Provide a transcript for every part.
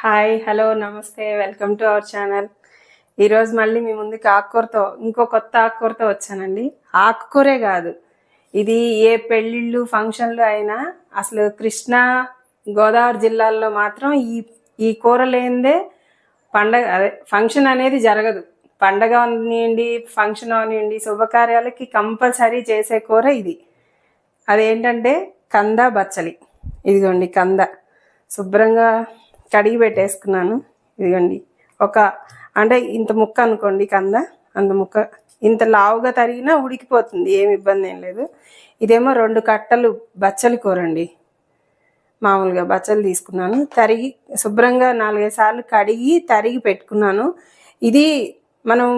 Hi hello namaste welcome to our channel ఈరోజు మళ్ళీ మీ ముందుకి ఆకుకూరతో ఇంకో కొత్త ఆకుకూరతో వచ్చానండి. ఆకుకూరే కాదు. ఇది ఏ పెళ్ళిళ్ళు ఫంక్షన్లు అయినా అసలు కృష్ణా గోదావరి జిల్లాల్లో మాత్రం ఈ ఈ కూర లేనిదే పండగ అదే ఫంక్షన్ అనేది జరగదు. పండగ అవనివ్వండి ఫంక్షన్ అవనివ్వండి శుభకార్యాలకి కంపల్సరీ చేసే కూర ఇది. అదేంటంటే కంద బచ్చలి. ఇదిగోండి కంద. శుభ్రంగా కడిగి పెట్టేసుకున్నాను. ఇదిగోండి. ఒక అంటే ఇంత ముక్క అనుకోండి కంద అంత ముక్క. ఇంత లావుగా తరిగినా ఉడికిపోతుంది ఏమి ఇబ్బంది ఏం లేదు. ఇదేమో రెండు కట్టలు బచ్చలి కూరండి. మామూలుగా బచ్చలు తీసుకున్నాను. తరిగి శుభ్రంగా నాలుగైదు సార్లు కడిగి తరిగి పెట్టుకున్నాను. ఇది మనం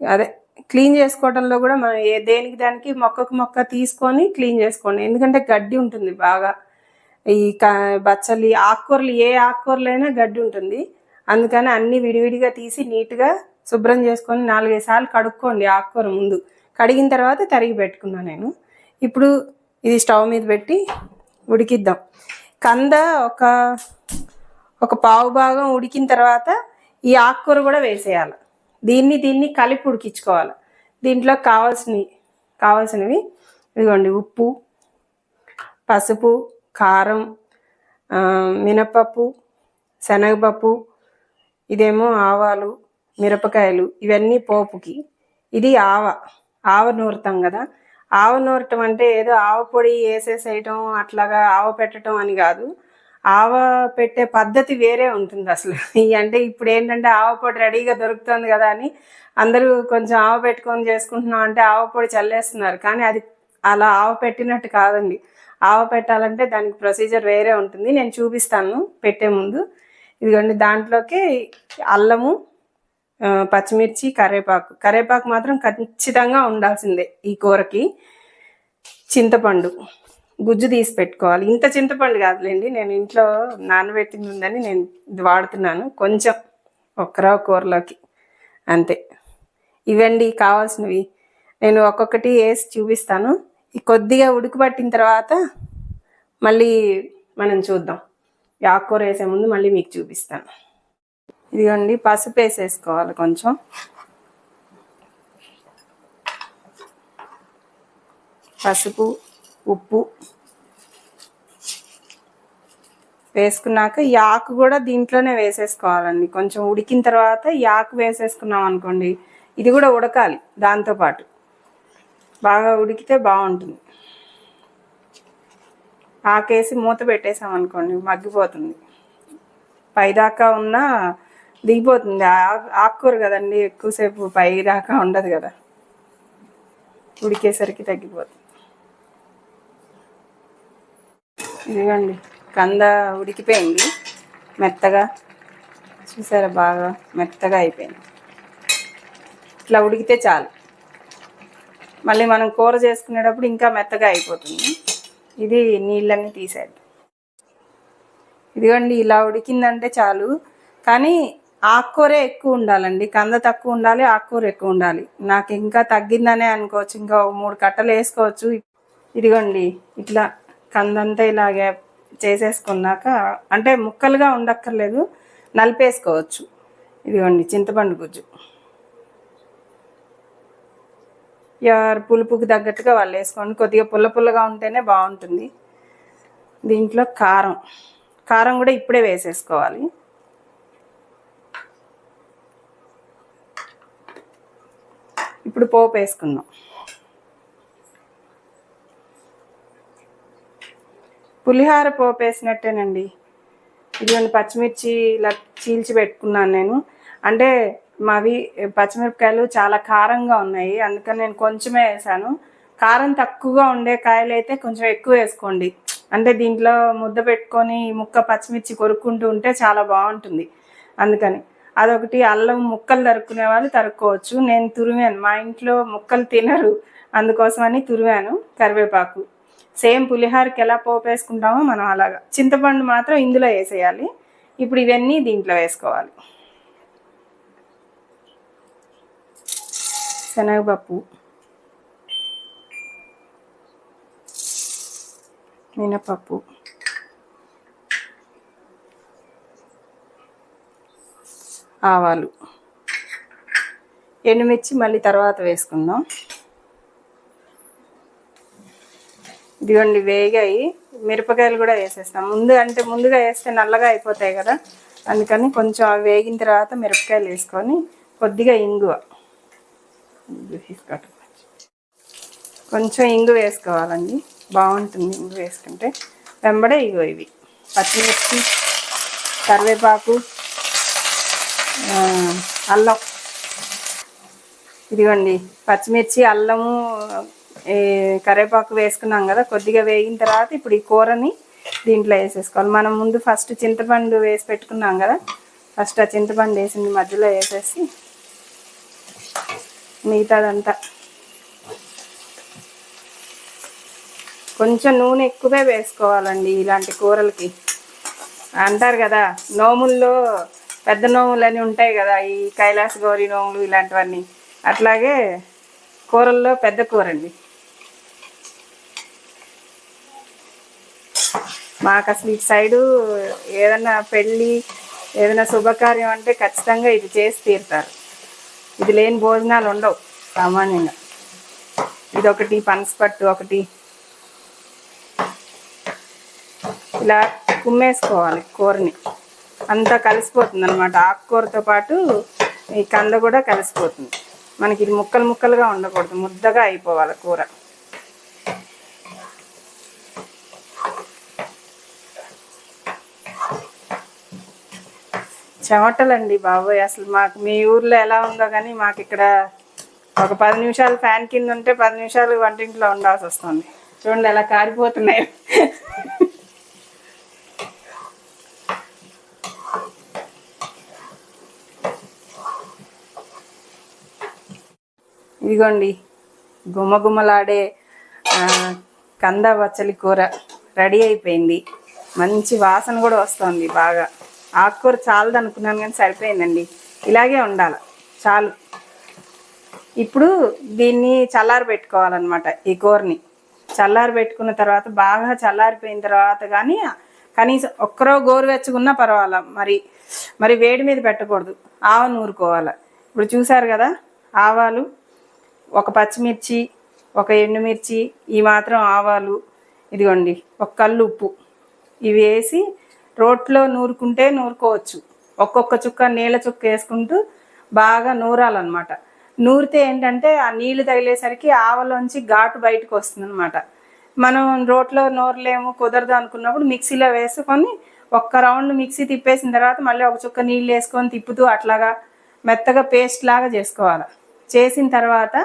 అదే క్లీన్ చేసుకోవడంలో కూడా మనం ఏ దేనికి దానికి మొక్కకు మొక్క తీసుకొని క్లీన్ చేసుకోండి. ఎందుకంటే గడ్డి ఉంటుంది బాగా. ఈ క- బచ్చలి ఆకుకూరలు ఏ ఆకుకూరలైనా గడ్డి ఉంటుంది. అందుకని అన్ని విడివిడిగా తీసి నీట్గా శుభ్రం చేసుకొని నాలుగైదు సార్లు కడుక్కోండి ఆకుకూర ముందు. కడిగిన తర్వాత తరిగి పెట్టుకున్నాను నేను. ఇప్పుడు ఇది స్టవ్ మీద పెట్టి ఉడికిద్దాం. కంద ఒక ఒక పావు భాగం ఉడికిన తర్వాత ఈ ఆకుకూర కూడా వేసేయాలి. దీన్ని దీన్ని కలిపి ఉడికించుకోవాలి. దీంట్లో కావాల్సినవి కావాల్సినవి ఇదిగోండి ఉప్పు పసుపు కారం మినపప్పు శనగపప్పు ఇదేమో ఆవాలు మిరపకాయలు ఇవన్నీ పోపుకి. ఇది ఆవ ఆవ నూరుతాం కదా. ఆవ నూరటం అంటే ఏదో ఆవ పొడి వేసేసేయటం అట్లాగా ఆవ పెట్టడం అని కాదు. ఆవ పెట్టే పద్ధతి వేరే ఉంటుంది అసలు. ఈ అంటే ఇప్పుడు ఏంటంటే ఆవ పొడి రెడీగా దొరుకుతుంది కదా అని అందరూ కొంచెం ఆవ పెట్టుకొని చేసుకుంటున్నాం అంటే ఆవ పొడి చల్లేస్తున్నారు. కానీ అది అలా ఆవ పెట్టినట్టు కాదండి. ఆవ పెట్టాలంటే దానికి ప్రొసీజర్ వేరే ఉంటుంది. నేను చూపిస్తాను పెట్టే ముందు. ఇదిగోండి దాంట్లోకి అల్లము పచ్చిమిర్చి కరేపాకు. కరివేపాకు మాత్రం ఖచ్చితంగా ఉండాల్సిందే ఈ కూరకి. చింతపండు గుజ్జు తీసి పెట్టుకోవాలి. ఇంత చింతపండు కాదులేండి నేను ఇంట్లో నానబెట్టింది ఉందని నేను ఇది వాడుతున్నాను. కొంచెం ఒక్కరవ కూరలోకి అంతే. ఇవండి కావాల్సినవి. నేను ఒక్కొక్కటి వేసి చూపిస్తాను. ఈ కొద్దిగా ఉడికిపట్టిన తర్వాత మళ్ళీ మనం చూద్దాం. ఈ ఆకుకూర వేసే ముందు మళ్ళీ మీకు చూపిస్తాను. ఇదిగోండి పసుపు వేసేసుకోవాలి కొంచెం. పసుపు ఉప్పు వేసుకున్నాక ఈ ఆకు కూడా దీంట్లోనే వేసేసుకోవాలండి. కొంచెం ఉడికిన తర్వాత ఈ ఆకు వేసేసుకున్నాం అనుకోండి ఇది కూడా ఉడకాలి దాంతోపాటు బాగా ఉడికితే బాగుంటుంది. ఆకేసి మూత పెట్టేసాం అనుకోండి మగ్గిపోతుంది. పైదాకా ఉన్న దిగిపోతుంది. ఆకుకూర కదండి ఎక్కువసేపు పై దాకా ఉండదు కదా. ఉడికేసరికి తగ్గిపోతుంది. ఇదిగోండి కంద ఉడికిపోయింది. మెత్తగా. చూసారా బాగా మెత్తగా అయిపోయింది. ఇట్లా ఉడికితే చాలు. మళ్ళీ మనం కూర చేసుకునేటప్పుడు ఇంకా మెత్తగా అయిపోతుంది. ఇది నీళ్ళన్నీ తీసేద్దాం. ఇదిగోండి ఇలా ఉడికిందంటే చాలు. కానీ ఆకుకూరే ఎక్కువ ఉండాలండి. కంద తక్కువ ఉండాలి ఆకుకూర ఎక్కువ ఉండాలి. నాకు ఇంకా తగ్గిందనే అనుకోవచ్చు. ఇంకా ఒక మూడు కట్టలు వేసుకోవచ్చు. ఇదిగోండి ఇట్లా కందంతా ఇలాగే చేసేసుకున్నాక అంటే ముక్కలుగా ఉండక్కర్లేదు నలిపేసుకోవచ్చు. ఇదిగోండి చింతపండు గుజ్జు. ఎవరు పులుపుకి తగ్గట్టుగా వాళ్ళు వేసుకోండి. కొద్దిగా పుల్ల పుల్లగా ఉంటేనే బాగుంటుంది. దీంట్లో కారం. కారం కూడా ఇప్పుడే వేసేసుకోవాలి. ఇప్పుడు పోపు వేసుకుందాం. పులిహార పోపు వేసినట్టేనండి. ఇదిగోండి పచ్చిమిర్చి ఇలా చీల్చి పెట్టుకున్నాను నేను. అంటే మావి పచ్చిమిరపకాయలు చాలా కారంగా ఉన్నాయి. అందుకని నేను కొంచెమే వేసాను. కారం తక్కువగా ఉండే కాయలు అయితే కొంచెం ఎక్కువ వేసుకోండి. అంటే దీంట్లో ముద్ద పెట్టుకొని ముక్క పచ్చిమిర్చి కొరుక్కుంటూ ఉంటే చాలా బాగుంటుంది. అందుకని అదొకటి అల్లం ముక్కలు తరుక్కునే వాళ్ళు తరుక్కోవచ్చు. నేను తురిమాను. మా ఇంట్లో ముక్కలు తినరు. అందుకోసమని తురిమాను కరివేపాకు. సేమ్ పులిహోరకి ఎలా పోపు వేసుకుంటామో మనం అలాగా. చింతపండు మాత్రం ఇందులో వేసేయాలి. ఇప్పుడు ఇవన్నీ దీంట్లో వేసుకోవాలి. శనగపప్పు మినపప్పు ఆవాలు. ఎండుమిర్చి మళ్ళీ తర్వాత వేసుకుందాం. ఇదిగోండి వేగాయి. మిరపకాయలు కూడా వేసేస్తాం. ముందు అంటే ముందుగా వేస్తే నల్లగా అయిపోతాయి కదా. అందుకని కొంచెం అవి వేగిన తర్వాత మిరపకాయలు వేసుకొని కొద్దిగా ఇంగువ. కొంచెం ఇంగు వేసుకోవాలండి. బాగుంటుంది ఇంగు వేసుకుంటే. వెంబడే ఇగో ఇవి. పచ్చిమిర్చి కరివేపాకు అల్లం. ఇదిగోండి. పచ్చిమిర్చి అల్లము కరివేపాకు వేసుకున్నాం కదా కొద్దిగా వేగిన తర్వాత ఇప్పుడు ఈ కూరని దీంట్లో వేసేసుకోవాలి. మనం ముందు ఫస్ట్ చింతపండు వేసి పెట్టుకున్నాం కదా ఫస్ట్ ఆ చింతపండు వేసింది మధ్యలో వేసేసి మిగతాదంతా. కొంచెం నూనె ఎక్కువే వేసుకోవాలండి ఇలాంటి కూరలకి. అంటారు కదా నోముల్లో పెద్ద నోములు అని ఉంటాయి కదా ఈ కైలాస గౌరి నోములు ఇలాంటివన్నీ. అట్లాగే కూరల్లో పెద్ద కూర అండి మాకు అసలు ఇటు సైడు ఏదైనా పెళ్ళి ఏదైనా శుభకార్యం అంటే ఖచ్చితంగా ఇది చేసి తీరుతారు. ఇది లేని భోజనాలు ఉండవు సామాన్యంగా. ఇది ఒకటి పనసపట్టు ఒకటి. ఇలా కుమ్మేసుకోవాలి కూరని. అంతా కలిసిపోతుంది అనమాట ఆకుకూరతో పాటు ఈ కంద కూడా కలిసిపోతుంది. మనకి ఇది ముక్కలు ముక్కలుగా ఉండకూడదు ముద్దగా అయిపోవాలి కూర. చెమటలండి బాబోయ్. అసలు మాకు మీ ఊర్లో ఎలా ఉందో కానీ మాకు ఇక్కడ ఒక పది నిమిషాలు ఫ్యాన్ కింద ఉంటే పది నిమిషాలు వంటింట్లో ఉండాల్సి వస్తుంది. చూడండి ఎలా కారిపోతున్నాయి. ఇదిగోండి గుమ్మగుమ్మలాడే కంద బచ్చలి కూర రెడీ అయిపోయింది. మంచి వాసన కూడా వస్తుంది బాగా. ఆకుకూర చాలదు అనుకున్నాను కానీ సరిపోయిందండి. ఇలాగే ఉండాలి. చాలు. ఇప్పుడు దీన్ని చల్లారి పెట్టుకోవాలన్నమాట ఈ కూరని. చల్లారి పెట్టుకున్న తర్వాత బాగా చల్లారిపోయిన తర్వాత కానీ కనీసం ఒక్కరో గోరువెచ్చగున్నా పర్వాలా. మరి మరి వేడి మీద పెట్టకూడదు. ఆవ నూరుకోవాలి. ఇప్పుడు చూసారు కదా ఆవాలు ఒక పచ్చిమిర్చి ఒక ఎండుమిర్చి ఈ మాత్రం ఆవాలు ఇదిగోండి ఒక కళ్ళు ఉప్పు ఇవి వేసి రోట్లో నూరుకుంటే నూరుకోవచ్చు. ఒక్కొక్క చుక్క నీళ్ళ చుక్క వేసుకుంటూ బాగా నూరాలన్నమాట. నూరితే ఏంటంటే ఆ నీళ్ళు తగిలేసరికి ఆవలోంచి ఘాటు బయటకు వస్తుంది అనమాట మనం రోట్లో నూరలేము కుదరదు అనుకున్నప్పుడు మిక్సీలో వేసుకొని ఒక్క రౌండ్ మిక్సీ తిప్పేసిన తర్వాత మళ్ళీ ఒక చుక్క నీళ్ళు వేసుకొని తిప్పుతూ అట్లాగా మెత్తగా పేస్ట్ లాగా చేసుకోవాలి. చేసిన తర్వాత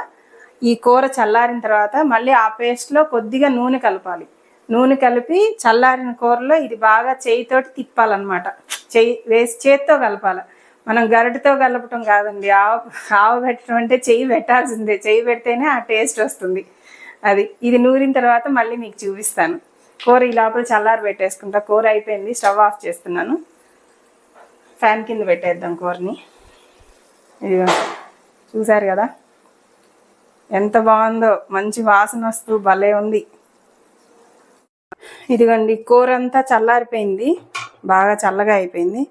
ఈ కూర చల్లారిన తర్వాత మళ్ళీ ఆ పేస్ట్లో కొద్దిగా నూనె కలపాలి. నూనె కలిపి చల్లారిన కూరలో ఇది బాగా చేయితోటి తిప్పాలన్నమాట. చేయి వేసి చేతితో కలపాలి. మనం గరిటతో కలపటం కాదండి. ఆవు ఆవు పెట్టడం అంటే చెయ్యి పెట్టాల్సిందే. చేయి పెడితేనే ఆ టేస్ట్ వస్తుంది. అది ఇది నూరిన తర్వాత మళ్ళీ మీకు చూపిస్తాను. కూర ఈ లోపల చల్లారి పెట్టేసుకుంటా. కూర అయిపోయింది. స్టవ్ ఆఫ్ చేస్తున్నాను. ఫ్యాన్ కింద పెట్టేద్దాం కూరని. ఇదిగో చూసారు కదా? ఎంత బాగుందో. మంచి వాసన వస్తూ భలే ఉంది. ఇదిగోండి కూర అంతా చల్లారిపోయింది. బాగా చల్లగా అయిపోయింది.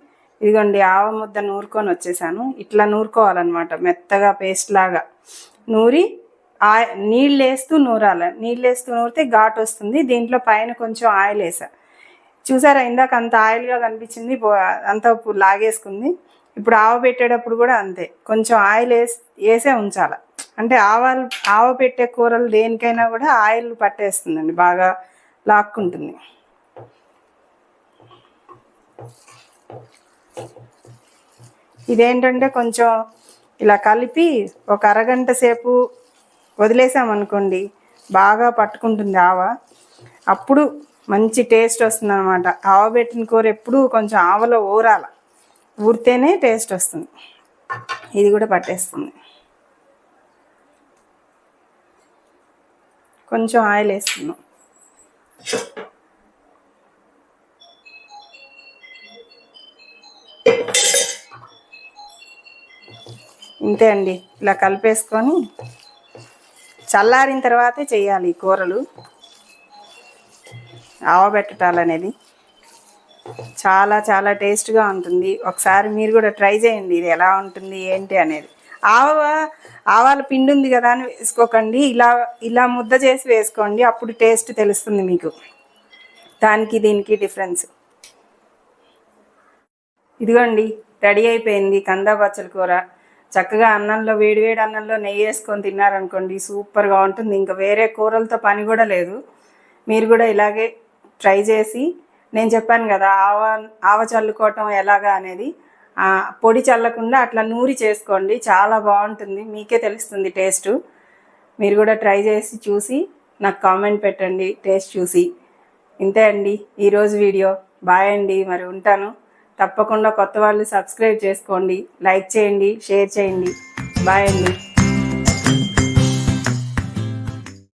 ఇదిగోండి ఆవ ముద్ద నూరుకొని వచ్చేసాను. ఇట్లా నూరుకోవాలన్నమాట మెత్తగా పేస్ట్ లాగా. నూరి ఆ నీళ్ళు వేస్తూ నూరాలి. నీళ్ళు వేస్తూ నూరితే ఘాటు వస్తుంది. దీంట్లో పైన కొంచెం ఆయిల్ వేసా. చూసారా ఇందాక అంత ఆయిల్గా కనిపించింది అంత లాగేసుకుంది. ఇప్పుడు ఆవ పెట్టేటప్పుడు కూడా అంతే. కొంచెం ఆయిల్ వేసి వేసే ఉంచాలి. అంటే ఆవాలు ఆవ పెట్టే కూరలు దేనికైనా కూడా ఆయిల్ పట్టేస్తుందండి బాగా. లాక్కుంటుంది. ఇదేంటంటే కొంచెం ఇలా కలిపి ఒక అరగంట సేపు వదిలేసామనుకోండి బాగా పట్టుకుంటుంది ఆవ. అప్పుడు మంచి టేస్ట్ వస్తుంది అనమాట ఆవ పెట్టిన కూర ఎప్పుడు కొంచెం ఆవలో ఊరాల ఊరితేనే టేస్ట్ వస్తుంది. ఇది కూడా పట్టేస్తుంది. కొంచెం ఆయిల్ వేస్తున్నాం ఇంతే అండి. ఇలా కలిపేసుకొని చల్లారిన తర్వాతే చేయాలి ఈ కూరలు. ఆవబెట్టాలనేది చాలా చాలా టేస్ట్గా ఉంటుంది. ఒకసారి మీరు కూడా ట్రై చేయండి. ఇది ఎలా ఉంటుంది ఏంటి అనేది. ఆవ ఆవాల పిండి ఉంది కదా అని వేసుకోకండి. ఇలా ఇలా ముద్ద చేసి వేసుకోండి. అప్పుడు టేస్ట్ తెలుస్తుంది మీకు. దానికి దీనికి డిఫరెన్స్. ఇదిగోండి రెడీ అయిపోయింది కందా బచ్చల కూర. చక్కగా అన్నంలో వేడివేడి అన్నంలో నెయ్యి వేసుకొని తిన్నారనుకోండి సూపర్గా ఉంటుంది. ఇంకా వేరే కూరలతో పని కూడా లేదు. మీరు కూడా ఇలాగే ట్రై చేసి నేను చెప్పాను కదా ఆవ ఆవ చల్లుకోవటం ఎలాగా అనేది పొడి చల్లకుండా అట్లా నూరి చేసుకోండి. చాలా బాగుంటుంది. మీకే తెలుస్తుంది టేస్ట్. మీరు కూడా ట్రై చేసి చూసి నాకు కామెంట్ పెట్టండి టేస్ట్ చూసి. ఇంతే అండి ఈరోజు వీడియో. బాయ్ అండి. మరి ఉంటాను. తప్పకుండా కొత్త వాళ్ళు సబ్స్క్రైబ్ చేసుకోండి. లైక్ చేయండి షేర్ చేయండి. బాయ్ అండి.